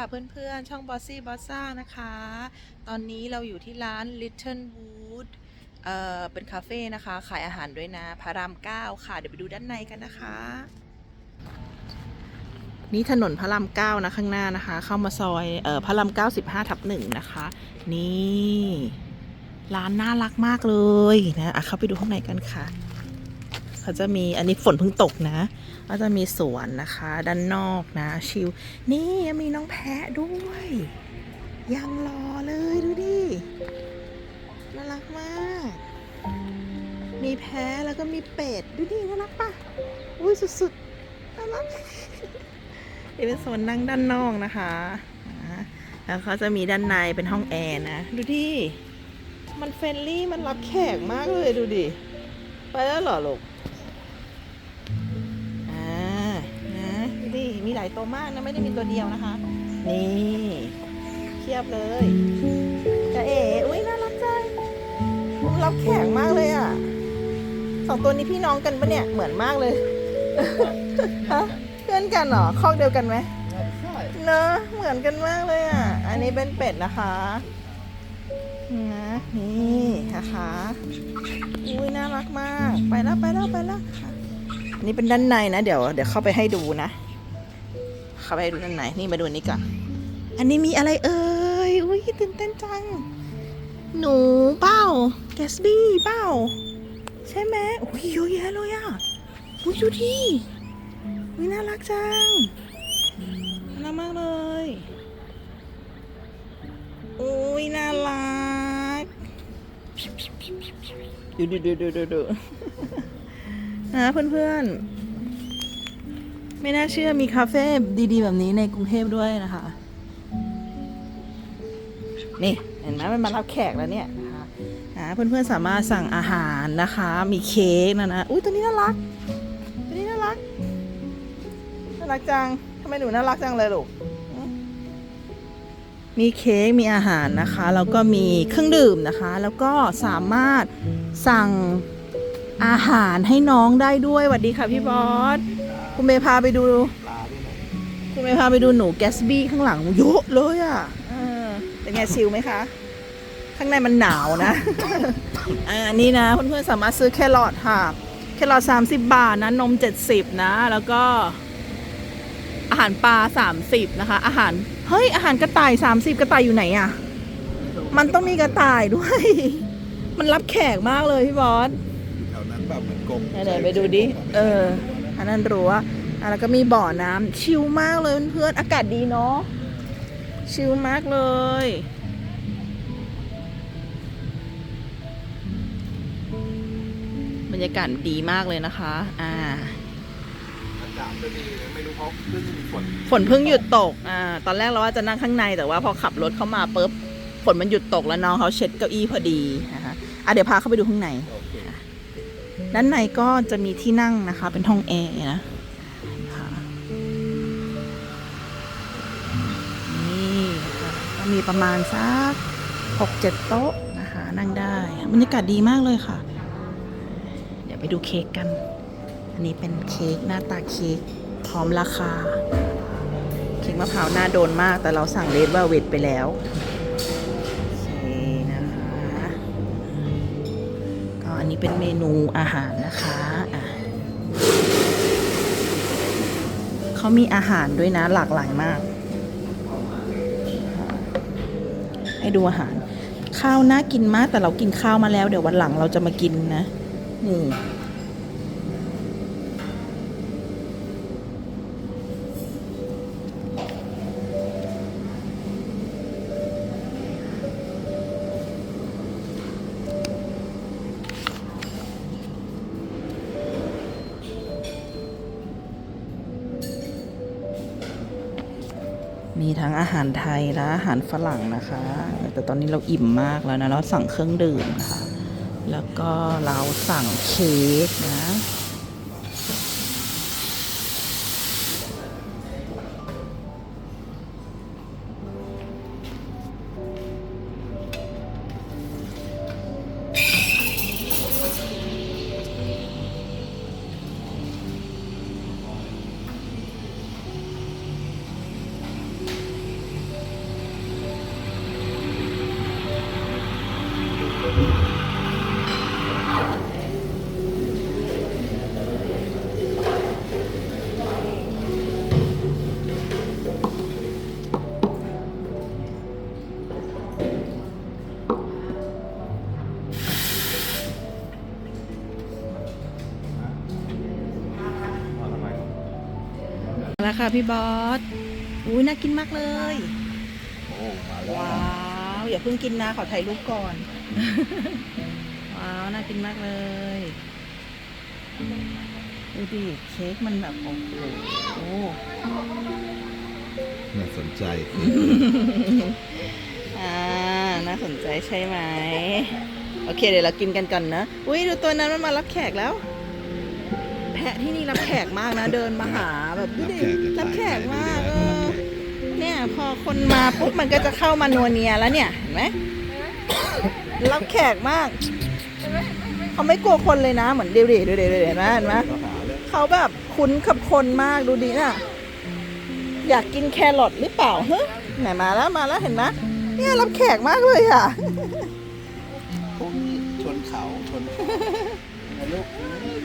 ค่ะเพื่อนๆ ช่องบอสซี่บอสซ่านะคะ ตอนนี้เราอยู่ที่ร้าน Little Wood เอ่อเป็นคาเฟ่นะคะ ขายอาหารด้วยนะพารามเก้าค่ะ เดี๋ยวไปดูด้านในกันนะคะ นี่ถนนพระรามเก้านะข้างหน้านะคะ เข้ามาซอยเอ่อพระรามเก้าสิบห้าทับหนึ่งนะคะ นี่ ร้านน่ารักมากเลยนะอะเข้าไปดูข้างในกันค่ะ เขาจะมีอันนี้ฝนเพิ่งตกนะก็จะมีสวนนะคะ ด้านนอกนะ ชิลนี่ยังมีน้องแพะด้วย ยังรอเลยดูดิน่ารักมาก มีแพะแล้วก็มีเป็ดดูดิน่ารักปะอุ้ยสุดๆน่ารักนี่เป็นโซนนั่งด้านนอกนะคะแล้วเขาจะมีด้านในเป็นห้องแอร์นะ ดูดิมันเฟรนลี่มันรับแขกมากเลยดูดิ ไปแล้วเหรอลูก ลายตัวมากนะไม่ได้มีตัวเดียวนะคะ นี่เทียบเลยจะเอ๋อุ้ยน่ารักจังรับแขกมากเลยอะสองตัวนี้พี่น้องกันปะเนี่ยเหมือนมากเลยฮะเพื่อนกันเหรอคอกเดียวกันไหมเนอะเหมือนกันมากเลยอะ อันนี้เป็นเป็ดนะคะนะนี่นะคะอุ้ยน่ารักมาก ไปแล้วไปแล้วไปแล้วค่ะอันนี้เป็นด้านในนะ เดี๋ยวเดี๋ยวเข้าไปให้ดูนะ เข้าไปดูด้านในนี่มาดูนี้ก่อนอันนี้มีอะไรเอ่ยอุ้ยตื่นเต้นจัง หนูเป้าแกสบี้เป้าใช่ไหมอุ้ยเยอะแยะเลยอะอุ้ยดูดิอุ้ยน่ารักจังน่ารักมากเลยอุ้ยน่ารักดูดูดูดูดูดูนะเพื่อนๆ ไม่น่าเชื่อมีคาเฟ่ดีๆ แบบนี้ในกรุงเทพด้วยนะคะ นี่เห็นไหมมันมารับแขกแล้วเนี่ยนะคะเพื่อนๆสามารถสั่งอาหารนะคะ มีเค้กนะนะอุ้ยตัวนี้น่ารัก ตัวนี้น่ารัก น่ารักจังทำไมหนูน่ารักจังเลยลูก มีเค้ก มีอาหารนะคะ แล้วก็มีเครื่องดื่มนะคะ แล้วก็สามารถสั่งอาหารให้น้องได้ด้วยสวัสดีค่ะพี่บอส คุณเมย์พาไปดูคุณเมย์พาไปดูหนูแกสบี้ข้างหลังเยอะเลยอะเออเป็นไงชิลไหมคะ ข้างในมันหนาวนะอ่านี่นะเพื่อนๆสามารถซื้อแครอทค่ะ แครอท30บาทนะนม70นะ แล้วก็ อาหารปลา30นะคะ อาหารเฮ้ยอาหารกระต่าย30กระต่ายอยู่ไหนอะมันต้องมีกระต่ายด้วย มันรับแขกมากเลยพี่บอสแถวนั้นแบบเหมือนกรมไหนๆไปดูดิ เออ อันนั้นรั้วแล้วก็มีบ่อน้ำชิลมากเลยเพื่อนอากาศดีเนาะชิลมากเลย บรรยากาศดีมากเลยนะคะ อ่าฝนฝนเพิ่งหยุดตก อ่า ตอนแรกเราว่าจะนั่งข้างในแต่ว่าพอขับรถเข้ามาปุ๊บ ฝนมันหยุดตกแล้วน้องเขาเช็ดเก้าอี้พอดีนะคะอะเดี๋ยวพาเข้าไปดูข้างใน โอเค ด้านในก็จะมีที่นั่งนะคะ เป็นห้องแอร์นะนี่ค่ะก็มีประมาณสักหกเจ็ดโต๊ะนะคะ นั่งได้บรรยากาศดีมากเลยค่ะ เดี๋ยวไปดูเค้กกัน อันนี้เป็นเค้กหน้าตาเค้กพร้อมราคา เค้กมะพร้าวหน้าโดนมากแต่เราสั่งเลดเวลเวทไปแล้ว อันนี้เป็นเมนูอาหารนะคะอะเขามีอาหารด้วยนะหลากหลายมาก ให้ดูอาหาร ข้าวน่ากินมากแต่เรากินข้าวมาแล้ว เดี๋ยววันหลังเราจะมากินนะ นี่ อาหารไทยและอาหารฝรั่งนะคะ แต่ตอนนี้เราอิ่มมากแล้วนะ เราสั่งเครื่องดื่มค่ะ แล้วก็เราสั่งเค้กนะ ค่ะพี่บอสอุ้ยน่ากินมากเลย โอ้มาแล้วว้าวอย่าเพิ่งกินนะขอถ่ายรูปก่อน ว้าวน่ากินมากเลยดูดิเค้กมันแบบโอ้โหน่าสนใจอ่าน่าสนใจใช่ไหม โอเคเดี๋ยวเรากินกันก่อนนะ อุ้ยดูตัวนั้นมันมารับแขกแล้ว แพะที่นี่รับแขกมากนะ เดินมาหาแบบดูดิรับแขกมากเออเนี่ยพอคนมาปุ๊บมันก็จะเข้ามานัวเนียแล้วเนี่ยเห็นไหมรับแขกมาก เขาไม่กลัวคนเลยนะ เหมือนเดวิดูดิดูดิเห็นไหมเห็นไหมเขาแบบคุ้นกับคนมากดูดิน่ะ อยากกินแครอทหรือเปล่าเฮ้ยไหนมาแล้วมาแล้วเห็นไหมเนี่ยรับแขกมากเลยอะพวกนี้ชนเขาชน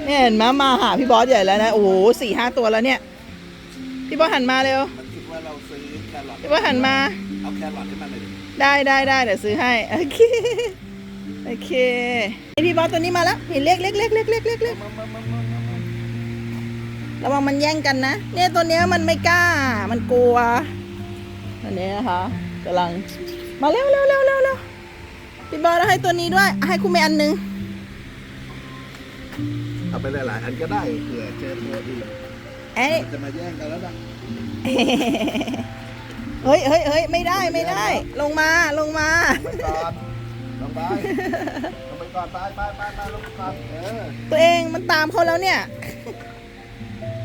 เนี่ยเห็นไหมมาหาพี่บอสใหญ่แล้วนะ โอ้โหสี่ห้าตัวแล้วเนี่ย พี่บอสหันมาเร็ว มันคิดว่าเราซื้อแครอทพี่บอสหันมา เอาแครอทให้มันเลยดิได้ได้ได้เดี๋ยวซื้อให้ โอเค โอเคไอพี่บอสตัวนี้มาแล้วเห็นเล็กเล็กเล็กเล็กเล็กเล็กเล็กมามามามามามาระวังมันแย่งกันนะ เนี่ยตัวเนี้ยมันไม่กล้า มันกลัวอันนี้นะคะกำลัง มาเร็วเร็วเร็วเร็วเร็วพี่บอลให้ตัวนี้ด้วย ให้คุณแม่อันหนึง เอาไปหลายๆอันก็ได้เผื่อเจอตัวอื่นเอ้ยมันจะมาแย่งกันแล้วนะเฮ้ยเฮ้ยเฮ้ยไม่ได้ไม่ได้ ลงมาลงมาลงไปก่อนลงไปลงไปก่อนไปไปไปไปลงไปก่อนเออตัวเองมันตามเขาแล้วเนี่ย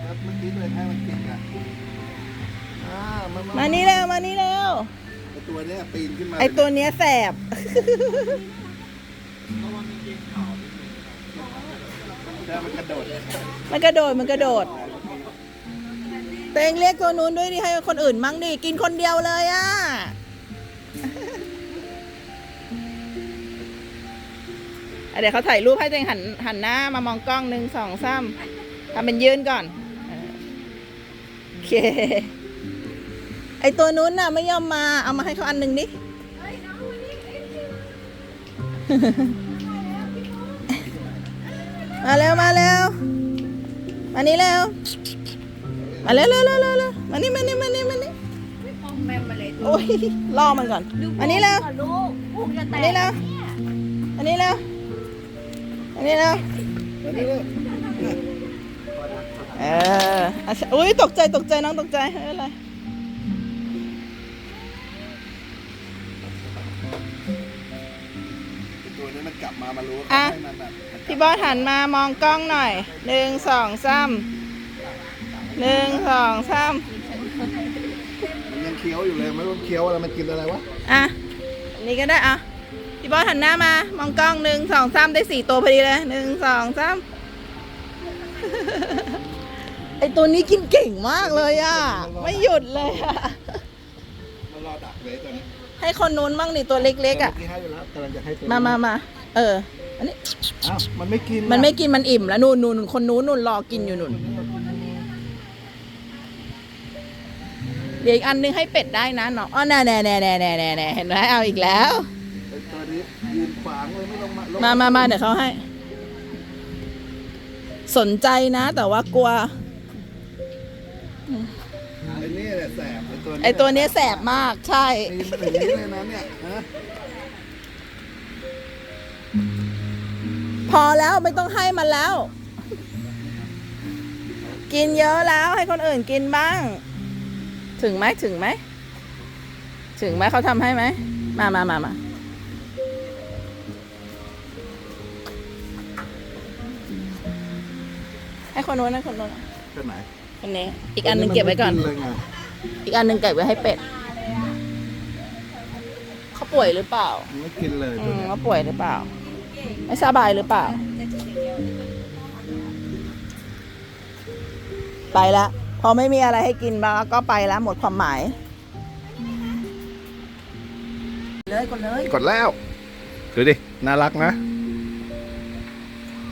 แล้วเมื่อกี้เลยให้มันกินอะอ่ามามามานี่เร็วมานี่เร็วไอตัวเนี้ยปีนขึ้นมาไอตัวเนี้ยแสบ แค่มันกระโดดมันกระโดดมันกระโดดตัวเองเรียกตัวนู้นด้วยดิให้คนอื่นมั่งดิกินคนเดียวเลยอะอะเดี๋ยวเขาถ่ายรูปให้ตัวเองหันหันหน้ามามองกล้องหนึ่งสองสามทำเป็นยืนก่อนโอเค ไอตัวนู้นน่ะไม่ยอมมาเอามาให้เขาอันหนึ่งดิ มาเร็วมาเร็วมานี่เร็วมาเร็วเร็วเร็วเร็วเร็วมานี่มานี่มานี่มานี่แม่มาเลยโอ้ยล่อมันก่อนมานี่เร็วลูกพุงจะแตมากนี่เร็วมานี่เร็วมานี่เร็วแล้วนี่เลยเอออะอุ้ยตกใจตกใจน้องตกใจไม่เป็นไร มันกลับมามารู้ว่าอะ ให้มันแบบมันกลัพี่บอสหันมามองกล้องหน่อยหนึ่งสองสามหนึ่งสองสามมันยังเคี้ยวอยู่เลยไม่รู้มันเคี้ยวอะไรมันกินอะไรวะอะอันนี่ก็ได้อะพี่บอสหันหน้ามามองกล้องหนึ่งสองสามได้สี่ตัวพอดีเลยหนึ่งสองสามไอตัวนี้กินเก่งมากเลยอะ ไม่หยุดเลยอะ มันรอดักเลยตัวนี้ให้คนนู้นบ้างดิตัวเล็กๆอะเมื่กี้ให้ไปแล้วกำลังจะให้ตัวมามามา เออ อันนี้ อ้าวมันไม่กินมันไม่กินมันอิ่มแล้วนู่นนู่นคนนู้นนู่นรอกินอยู่นู่น เดี๋ยวอีกอันนึงให้เป็ดได้นะเนาะอ๋อแน่แน่แน่แน่แน่แน่แน่เห็นไหมเอาอีกแล้ว ไอ้ตัวนี้ยืนขวางเลยไม่ลงมาลงมามามาเดี๋ยวเขาให้ สนใจนะ แต่ว่ากลัว ไอ้นี่แหละแสบไอ้ตัวนี้ไอตัวเนี้ยแสบมากใช่ปีนมาถึงนี้เลยนะเนี่ยฮะ พอแล้วไม่ต้องให้มันแล้ว กินเยอะแล้วให้คนอื่นกินบ้าง ถึงไหมถึงไหม ถึงไหมเขาทำให้ไหม มามามามาให้คนโน้นให้คนโน้นตัวไหนคนนี้ อีกอันหนึงเก็บไว้ก่อนมัเลยไงอีกอันหนึงเก็บไว้ให้เป็ดเขาป่วยหรือเปล่ามันไม่กินเลยอืตัวมเนี้ย เขาป่วยหรือเปล่า ไม่สบายหรือเปล่า ไปละพอไม่มีอะไรให้กินบ้างก็ไปแล้วหมดความหมาย เลยกดเลยกดแล้วดูดิ น่ารักนะ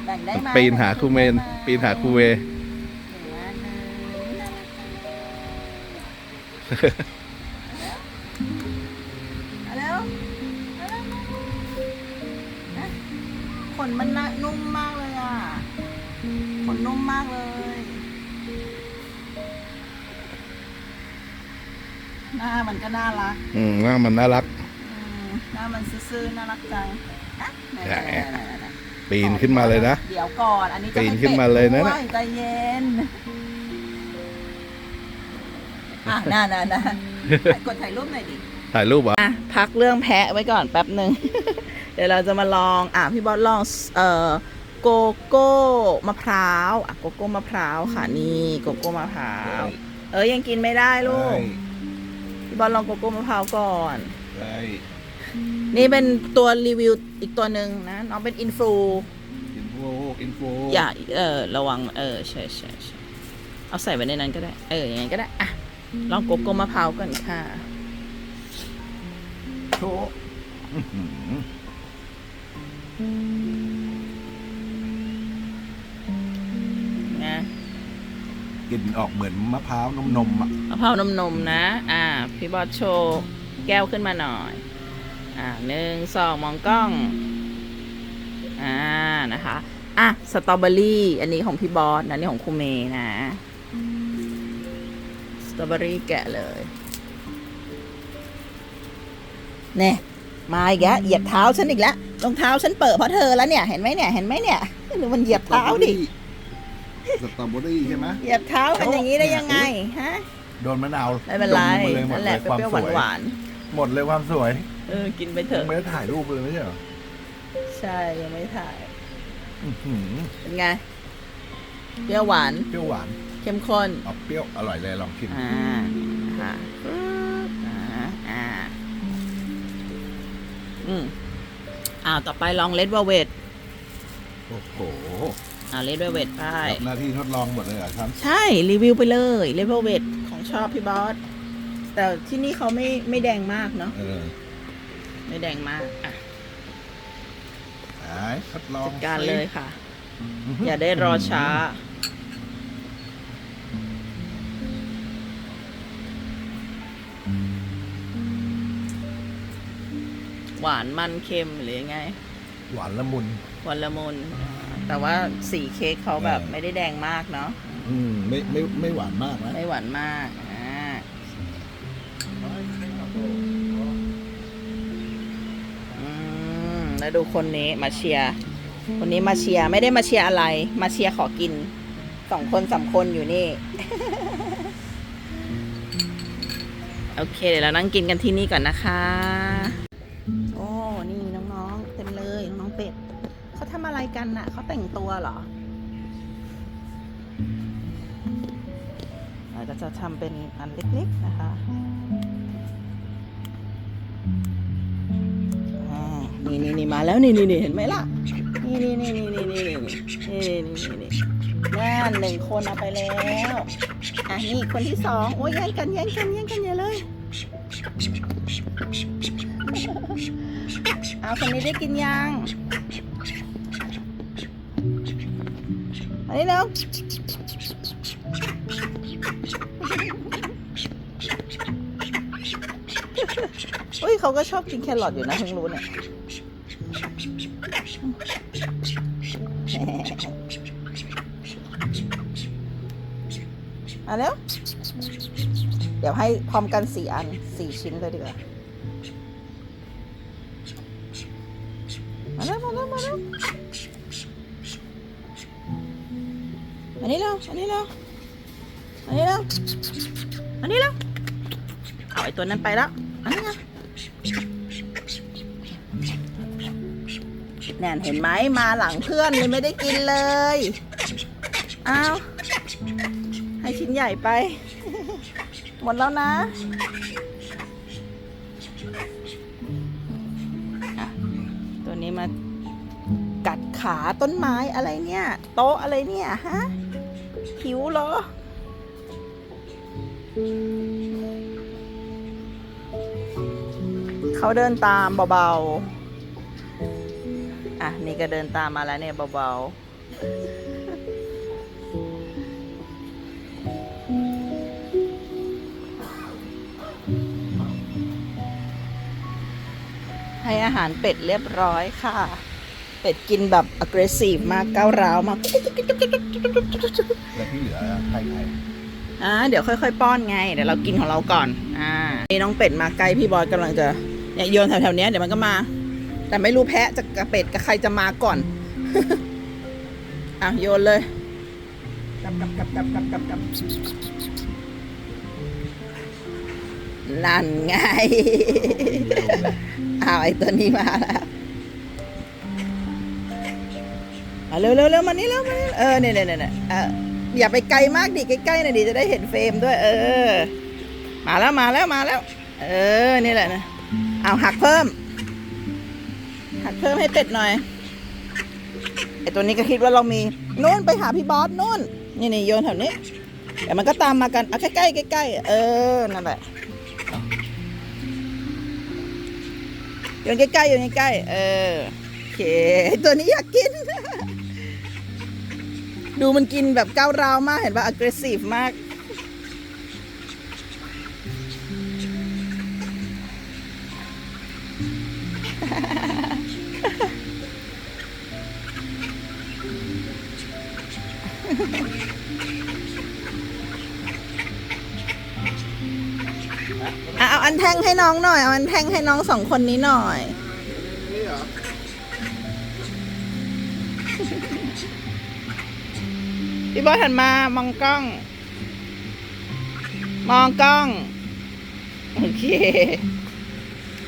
แบ่งได้ไหมปีนหาครูเมน ปีนหาครูเวเอา นมันนุ่มมากเลยอะ ขนนุ่มมากเลย หน้ามันก็น่ารัก อืมว่ามันน่ารัก อืมหน้ามันซื่อๆน่ารักจังอะไหนแหม ปีนขึ้นมาเลยนะ เดี๋ยวก่อน อันนี้จะปีนขึ้นมาเลยนะป็ดน่ะด้วยใจเย็น อะน่าน่าน่ากดถ่ายรูปหน่อยดิ ถ่ายรูปเหรอะอะ พักเรื่องแพะไว้ก่อนแป๊บหนึ่ง เดี๋ยวเราจะมาลอง อะ พี่บอสลองเอ่อโกโก้มะพร้าวอะโกโก้มะพร้าวค่ะนี่โกโก้มะพร้าว เอ้ยยังกินไม่ได้ลูกพี่บอสลองโกโก้มะพร้าวก่อนใช่นี่เป็นตัวรีวิวอีกตัวหนึ่งนะน้องเป็นอินฟลูอินโฟอินโฟอย่าเออระวังเออใช่ใช่ใช่เอาใส่ไว้ในนั้นก็ได้ เอออย่างนั้นก็ได้อะลองโกโก้มะพร้าวก่อนค่ะ โชว์อื้อหือนะกลิ่นออกเหมือนมะพร้าวนมนมอะมะพร้าวนมนมนะ อ่า พี่บอสโชว์แก้วขึ้นมาหน่อย อ่าหนึ่งสองมองกล้อง อ่านะคะอะสตรอเบอรี่ อันนี้ของพี่บอสนะนี่ของครูเมย์นะ สตรอเบอรี่แกะเลย เน่มาอีกแล้วเหยียบเท้าฉันอีกแล้วรองเท้าฉันเปิดเพราะเธอแล้วเนี่ยเห็นไหมเนี่ยเห็นไหมเนี่ยหรือมันเหยียบเท้าดิสตรอเบอรี่ใช่ไหมเหยียบเท้ากันอย่างนี้ได้ยังไงฮะโดนมะนาวไม่เป็นไรจมลงไปเลยหมดนั่นแหเลละยเปความรี้ยวสวยๆหวานหมดเลยความสวยๆเออกินไปเถยัอะงไม่ได้ถ่ายรูปเลยไม่ใช่เหรอใช่ยังไม่ถ่ายอื้อหือเป็นไงเปรี้ยวหวานเปรี้ยวหวาน เข้มข้นออกเปรี้ยวอร่อยเลยลองชิมอ่าค่ะ อืมอ้าวต่อไปลองเลดเวลเวตโอ้โหอ่าเลดเวลเวตไป รับหน้าที่ทดลองหมดเลยเหรอครับใช่ รีวิวไปเลยเลดเวลเวตของชอบพี่บอส แต่ที่นี่เขาไม่ไม่แดงมากเนาะเออไม่แดงมากอะหายทดลองจัดการเลยค่ะอื้หือย่าได้รอช้า หวานมันเค็มหรือยังไง หวานละมุน หวานละมุนอ่าแต่ว่าสีเค้กเขาแบบเออไม่ได้แดงมากเนาะอืมไม่ไม่ไม่หวานมากนะไม่หวานมากอ่าอืมแล้วดูคนนี้มาเชียร์คนนี้มาเชียร์ไม่ได้มาเชียร์อะไร มาเชียร์ขอกินสองคนสามคนอยู่นี่ โอเคเดี๋ยวเรานั่งกินกันที่นี่ก่อนนะคะ อะไรกันน่ะเขาแต่งตัวเหรอ เราก็จะทำเป็นอันเล็กๆนะคะนี่นี่นี่มาแล้วนี่นี่นี่เห็นไหมล่ะ นี่นี่นี่นี่นี่นี่นี่นี่นี่นี่นี่นั่นหนึ่งคนเอาไปแล้วอะนี่คนที่สองโอ้ยแย่งกันแย่งกันแย่งกันอย่าเลยเอาคนนี้ได้กินยัง อันนี้แล้วอุ้ยเขาก็ชอบกินแครอทอยู่นะเพิ่งรู้เนี่ยมาแล้ว เดี๋ยวให้พร้อมกันสี่อันสี่ชิ้นเลยดีกว่า ตัวนั้นไปแล้วแนนเห็นไหมมาหลังเพื่อนเลยไม่ได้กินเลยอ้าวให้ชิ้นใหญ่ไป หมดแล้วนะอะตัวนี้มากัดขาต้นไม้อะไรเนี่ย โต๊ะอะไรเนี่ยฮะหิวเหรอ เขาเดินตามเบาๆนี่ก็เดินตามมาแล้วเนี่ยเบาๆ ให้อาหารเป็ดเรียบร้อยค่ะ เป็ดกินแบบ aggressive มากก้าวร้าวมาก แล้วที่เหลือใครใครอ่าเดี๋ยวค่อยๆ ป้อนไง เดี๋ยวเรากินของเราก่อน อ่า นี่น้องเป็ดมาใกล้พี่บอยกำลังจะ เนี่ยโยนแถวๆเนี้ยเดี๋ยวมันก็มา แต่ไม่รู้แพะจะกับเป็ดกับใครจะมาก่อน อะโยนเลยกับกับกับกับกับกับกับนั่นไงอ้าวไอตัวนี้มาแล้วอะเร็วเร็วเร็วมานี่เร็วมานี่เออเนี่ยเนี่ยเนี่ยเอออย่าไปไกลมากดิใกล้ๆหน่อยดิจะได้เห็นเฟรมด้วย เออ มาแล้วมาแล้วมาแล้ว เออ นี่แหละนะ เอาหักเพิ่ม หักเพิ่มให้เป็ดหน่อยไอตัวนี้ก็คิดว่าเรามีนู่นไปหาพี่บอสนู่นนี่นี่โยนแถวนี้แต่มันก็ตามมากันเอาใกล้ใกล้ใกล้เออนั่นแหละโยนใกล้ๆโยนใกล้ๆเออโอเคตัวนี้อยากกิน ดูมันกินแบบก้าวร้าวมากเห็นป่ะ aggressive มาก เอาอันแท่งให้น้องหน่อย เอาอันแท่งให้น้องสองคนนี้หน่อยนี่เหรอพี่บอสหันมามองกล้อง มองกล้อง โอเค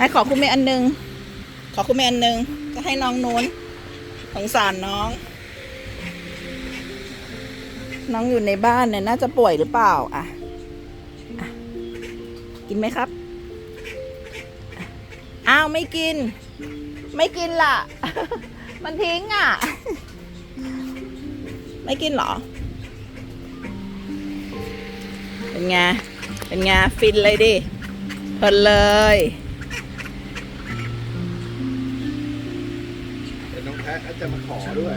ให้ขอคุณเมย์อันหนึง ขอคุณเมย์อันหนึงก็ให้น้องนู้นสงสารน้อง น้องอยู่ในบ้านเนี่ยน่าจะป่วยหรือเปล่า อะอะกินไหมครับ อ้าวไม่กิน ไม่กินล่ะ มันทิ้งอะ ไม่กินเหรอ เป็นไง เป็นไงฟินเลยดิเพลินเลย จะมาขอด้วย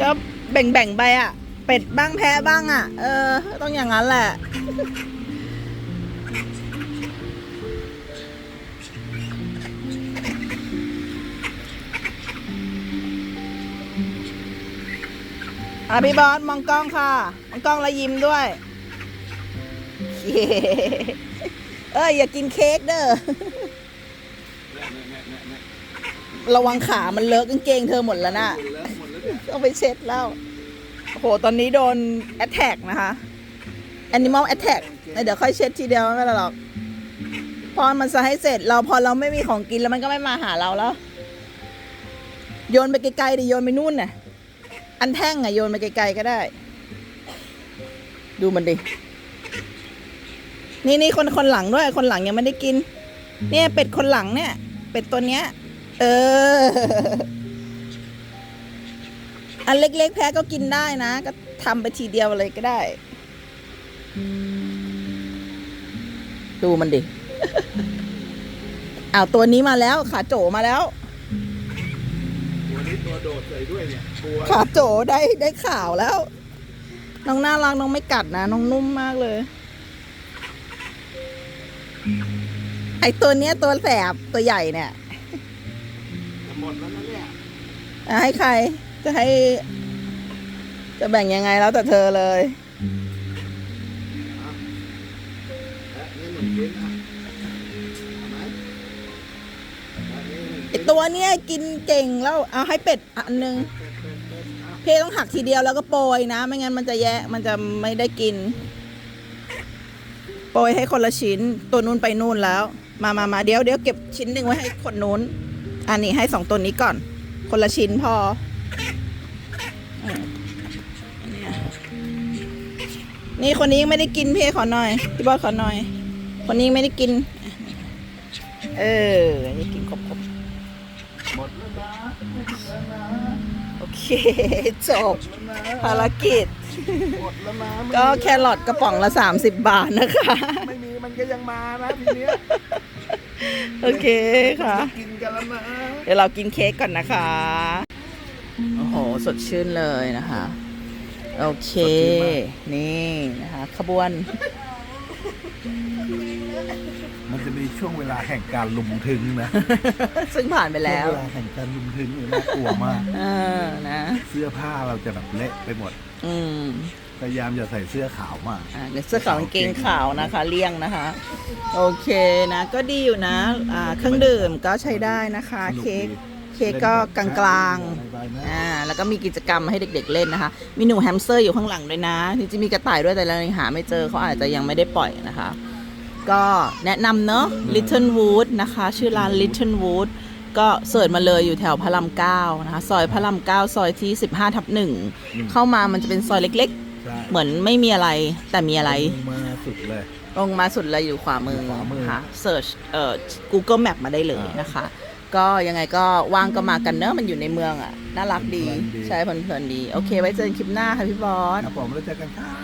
ก็แบ่งๆไปอะ เป็ดบ้างแพ้บ้างอะ เออ ต้องอย่างนั้นแหละ อะพี่บอสมองกล้องค่ะ มองกล้องแล้วยิ้มด้วยเย้เอ้ยอย่ากินเค้กเด้อ ระวังขามันเลอะกางเกงเธอหมดแล้วน่ะหมดแล้วหมดแล้วเนี่ยต้องไปเช็ดแล้วโอ้โหตอนนี้โดน attack นะคะ animal attack เดี๋ยวค่อยเช็ดทีเดียวไม่เป็นไรหรอกพอมันจะให้เสร็จเราพอเราไม่มีของกินแล้วมันก็ไม่มาหาเราแล้ว โยนไปไกลๆดิโยนไปนู่นน่ะ อันแท่งอะโยนไปไกลๆก็ได้ ดูมันดินี่นี่คนคนหลังด้วย คนหลังยังไม่ได้กิน เนี่ยเป็ดคนหลังเนี่ย เป็ดตัวเนี้ย เออ อันเล็กๆแพ้ก็กินได้นะ ก็ทำไปทีเดียวเลยก็ได้ ดูมันดิ อ้าวตัวนี้มาแล้วขาโจมาแล้วตัวนี้ตัวโดดใส่ด้วยเนี่ยตัวขาโจได้ได้ข่าวแล้ว น้องน่ารักน้องไม่กัดนะ น้องนุ่มมากเลย ไอตัวเนี้ยตัวแสบตัวใหญ่เนี่ยจะห มดแล้วนะเนี่ยอะให้ใคร จะให้ จะแบ่งยังไงแล้วแต่เธอเลยแพะนี่หนึ่งชิ้นอะเอาไหมอันนี้หนึ่งไอชิ้นตัวเนี้ยกินเก่งแล้วเอาให้เป็ดอันนึงเป็ดเป็ดเป็ดอะเพต้องหักทีเดียวแล้วก็โปรยนะ ไม่งั้นมันจะแยะมันจะไม่ได้กิน โปรยให้คนละชิ้น ตัวนู้นไปนู่นแล้ว มามามาเดี๋ยวเดี๋ยวเก็บชิ้นหนึ่งไว้ให้คนนู้น อันนี้ให้สองตัวนี้ก่อน คนละชิ้นพออนี่คนนี้ยังไม่ได้กินพี่ขอหน่อยพี่บอสขอหน่อย คนนี้ยังไม่ได้กิน เอออันนี้กินครบหมดแล้วนะหมดแล้วนะโอเคจบภารกิจก็แครอทกระป๋องละ 30 บาทนะคะ ไม่มีมันก็ยังมานะทีเนี้ย โอเคค่ะ กินกันแล้วนะเดี๋ยวเรากินเค้กก่อนนะคะ โอ้โห สดชื่นเลยนะคะ โอเค นี่นะคะ ขบวน มันจะมีช่วงเวลาแห่งการลุมถึงนะซึ่งผ่านไปแล้ว ช่วงเวลาแห่งการลุมถึงเนี่ยน่ากลัวมาก เออ นะ เสื้อผ้าเราจะแบบเละไปหมด อืม พยายามอย่าใส่เสื้อขาวมากอ่าเสื้อขาวกางเกงขาวนะคะ เลี่ยงนะคะ โอเคนะ ก็ดีอยู่นะอ่าเครื่องดื่มก็ใช้ได้นะคะสนุกดีเค้กเค้กก็กลางๆอ่าแล้วก็มีกิจกรรมให้เด็ก ๆ เล่นนะคะ มีหนูแฮมสเตอร์อยู่ข้างหลังด้วยนะจริงๆมีกระต่ายด้วยแต่เรายังหาไม่เจอเขาอาจจะยังไม่ได้ปล่อยนะคะ ก็แนะนำเนอะ Little Wood นะคะ ชื่อร้าน Little Wood ก็เสิร์ชมาเลยอยู่แถวพระรามเก้านะคะ ซอยพระรามเก้าซอยที่ 15ทับหนึ่งเข้ามามันจะเป็นซอยเล็ก ใช่ๆเหมือนไม่มีอะไรแต่มีอะไรลงมาสุดเลย ลงมาสุดเลยอยู่ขวามือขวามือนะคะเสิร์ชเอ่อ Google Map มาได้เลยนะคะ ก็ยังไงก็ว่างก็มากันเนอะมันอยู่ในเมืองอะ น่ารักดีใช้เพลินๆดี โอเค ไว้เจอกันคลิปหน้าค่ะพี่บอส ครับผมแล้วเจอกันครับ